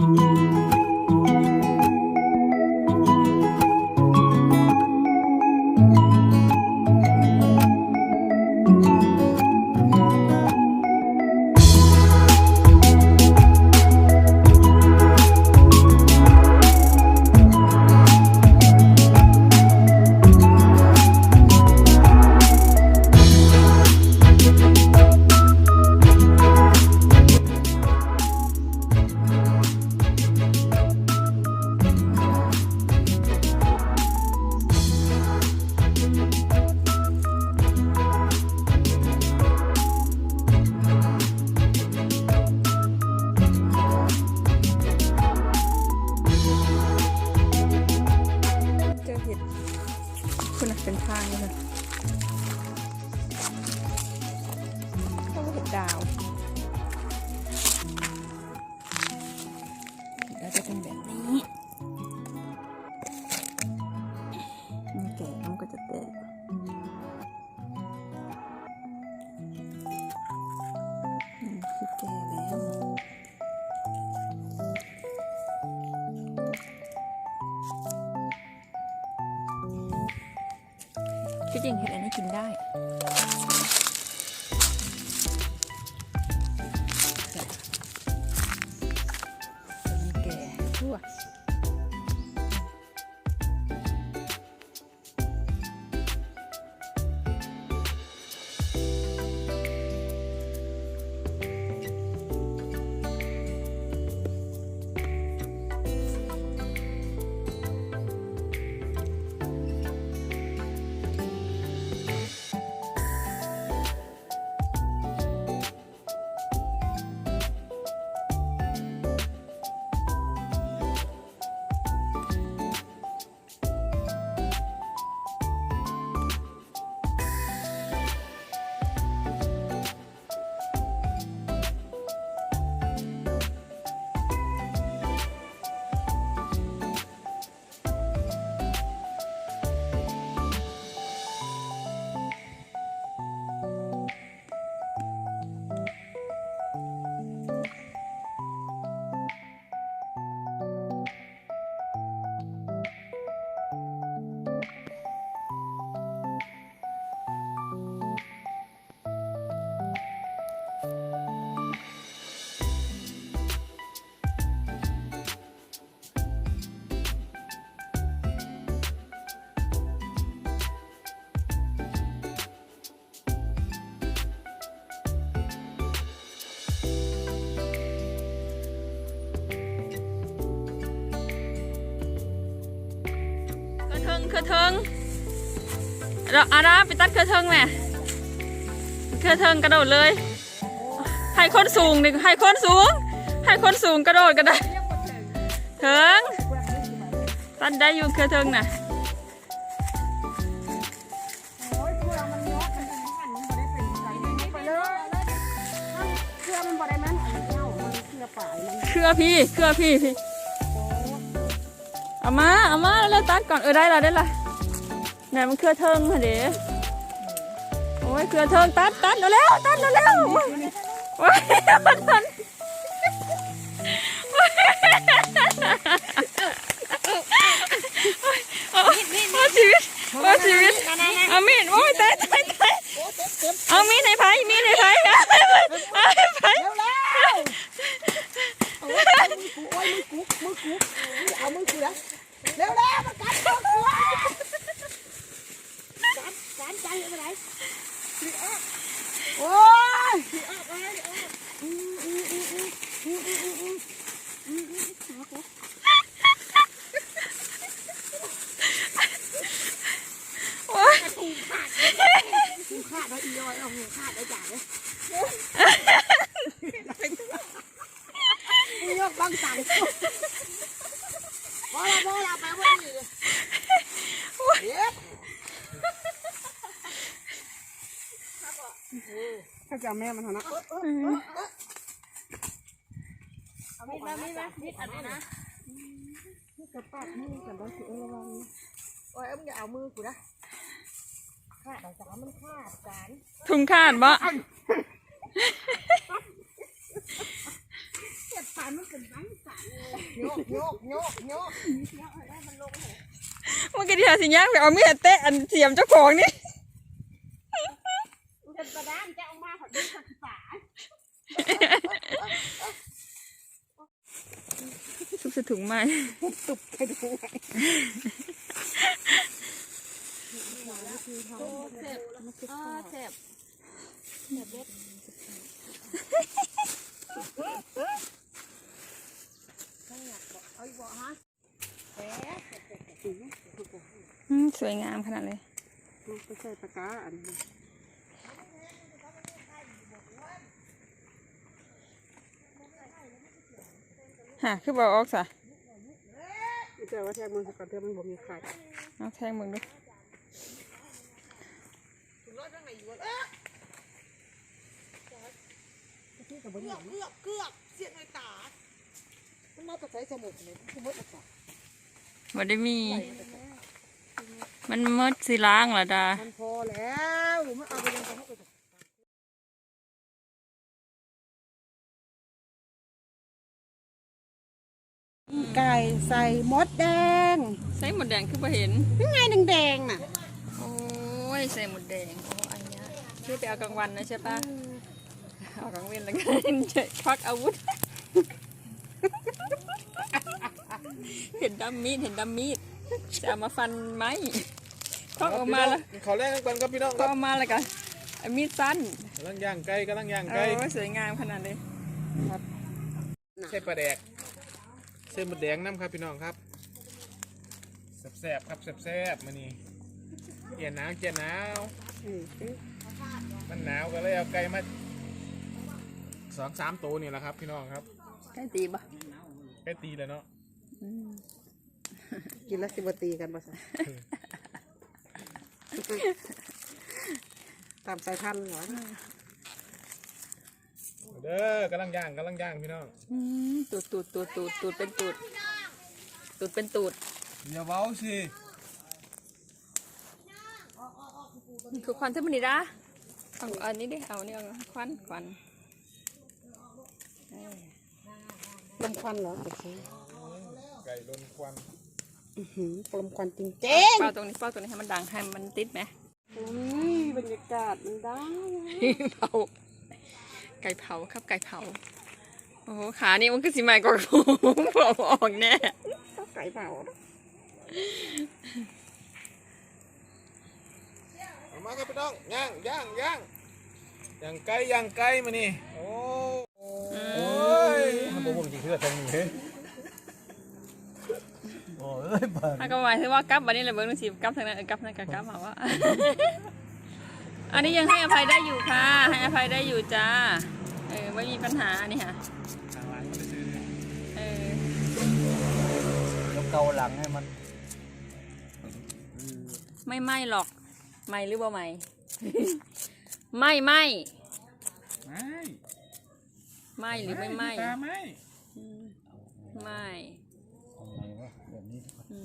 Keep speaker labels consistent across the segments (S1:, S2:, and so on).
S1: Música เป็นทางเลยค่ะดาว ที่จริงเห็ดอันนี้กินได้ เครือเทิงเครือเทิงเราอาราไปตัดเครือเทิงแม่เครือเทิงกระโดดเลยให้คนสูงหนึ่งให้คนสูง ให้คนสูงกระโดดก็ได้เทิงตัดได้อยู่เครือเทิงน่ะ
S2: โอ้ยเพื่ะเครื่อพี่
S1: เครือพี่เครือพี่พี่ เอามาเอามาแล้วตัดก่อนเออได้ละได้ละไหนมันเครือเทิงค่ะเด๋โอ้ยเครือเทิงตัดตัดเร็วตัดเร็วๆโอ้ยตัด เร็
S2: วๆมันกันตัวกูกัดกัดใจไปไหนโอ้ยขาดไอ้ยอยเอาหูขาดไอ้จ่าเลย ถ้าจะแม่มันเถอะนะ
S3: เอามีดมามีดมามีดอันนี้นะ
S2: กระปากมือกันได้สิเออระวัง
S3: โอ้ยเอ็มอย่าเอามือกูนะขาดแต่สามมันขาดจาน
S1: ถุงขาดบ่
S3: อย่า
S2: จัดปานมันเป็นบังสัน
S3: โยกโยกโยกโยก
S1: เมื่อกี้ที่หาสิย่างไปเอามีดเตะอันเสียมเจ้าของนี่
S2: มัน เป็นกระดานจะเอามาผัดด้วยผัดฝา
S1: ทุบส่ถุงม้
S2: ตุบไปดูไง
S3: เออเจ็บ
S1: อืมสวยงามขนาดเลย
S2: ไปใส่ปากกาอันนี้
S1: ฮะคือบอกออกซะ
S2: เจอว่าแทงมันสกัดเทือมันบ่มีไข่
S1: เอาแทงมึงดู
S3: เกือบเกือบเกือบเสียในตามันมาแต่ใช้สมุกเลยสมุกอะ
S1: บ่ได้มี มันมดสิล้างเหรอดา
S3: มันพอแล้วมันเอาไปยังไง ไป
S2: ไก่ใส่มดแดง
S1: ใส่หมดแดงคือบ่เห็น
S2: ยังไงแดงๆน่ะ
S1: โอ้ยใส่หมดแดงโอ้อันเนี้ยคือไปเอากลางวันนะใช่ปะเอากลางเว้นแล้วกันควักอาวุธ เห็นดำมีดเห็นดำมีดจะเอามาฟันไหมควักออกมาแล้ว
S4: เขาแรกกันครับพี่น้อง
S1: ก็
S4: ครับ
S1: เอามาแล้วกันเอามีดสั้น
S4: กำลังย่างไก่กำลังย่าง
S1: โอ้
S4: ไก่
S1: ยสวยงามขนาดเลย
S4: ใส่ปลาแดก เส้นมะแดงน้ำครับพี่น้องครับแซ่บๆครับแซ่บๆมานี่เกียร์หนาวเกียร์หนาวมันหนาวก็เลยเอาไก่มาสองสามตัวนี่แหละครับ พี่น้องครับ
S1: ใกล้ตีปะ
S4: ไก่ตีเลยเนาะ
S2: กินแล้วสิบตีกันมาสิตามสายพันธุ์เหรอ
S4: เด้อกำลังย่างกำลังย่างพี่น้อง
S1: อืมตูดตูดตูดตูดตูดเป็นตูด ตูดเป็นตูด
S4: อย่าเว้าสิ
S1: นี่คือควันเทมนิดาเอาอันนี้ดิเอานี่เอาควันควัน
S2: ลมควันเหรอ
S4: ไก่ลนควัน
S2: อื้อหือลมควันจริง
S1: เป้าตรงนี้เป้าตรงนี้ให้มันดังให้มันติดไหม
S2: ๆอุ้ยบรรยากาศมันได้
S1: เผา ไก่เผาครับไก่เผา โอ้โหขานี่มันคือสีใหม่กว่าผมผาออกแน่
S2: ไก่เผา
S4: เอามาครับพี่น้องย่างย่างย่างย่างไก่ย่างไก่มานี่โอ้โอ้ยมันบ่บ่จริงคือทางนี้เฮ้ยโอ้ยบาด
S1: ถ้าก็หมายถึงว่ากลับวันนี้เลยเบิ้งดูสิกลับทางนั้นกลับทางนั้นกลับมาว่า อันนี้ยังให้อภัยได้อยู่ค่ะ ให้อภัยได้อยู่จ้า เออไม่มีปัญหานี่ค่ะ
S4: ทางหลังมันจะซื้อ
S1: เออ
S4: แล้วเกาหลังให้มัน
S1: ไม่ไหมหรอกไหมหรือบ่ไหมไม่ไหม
S4: ไม่
S1: ไหมหรือไม่ไหม
S4: ตาไม่
S1: ไม่
S4: ทำไมวะแบบนี้
S1: อื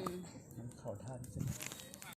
S1: ม
S4: มันเข่าท่าที่จะ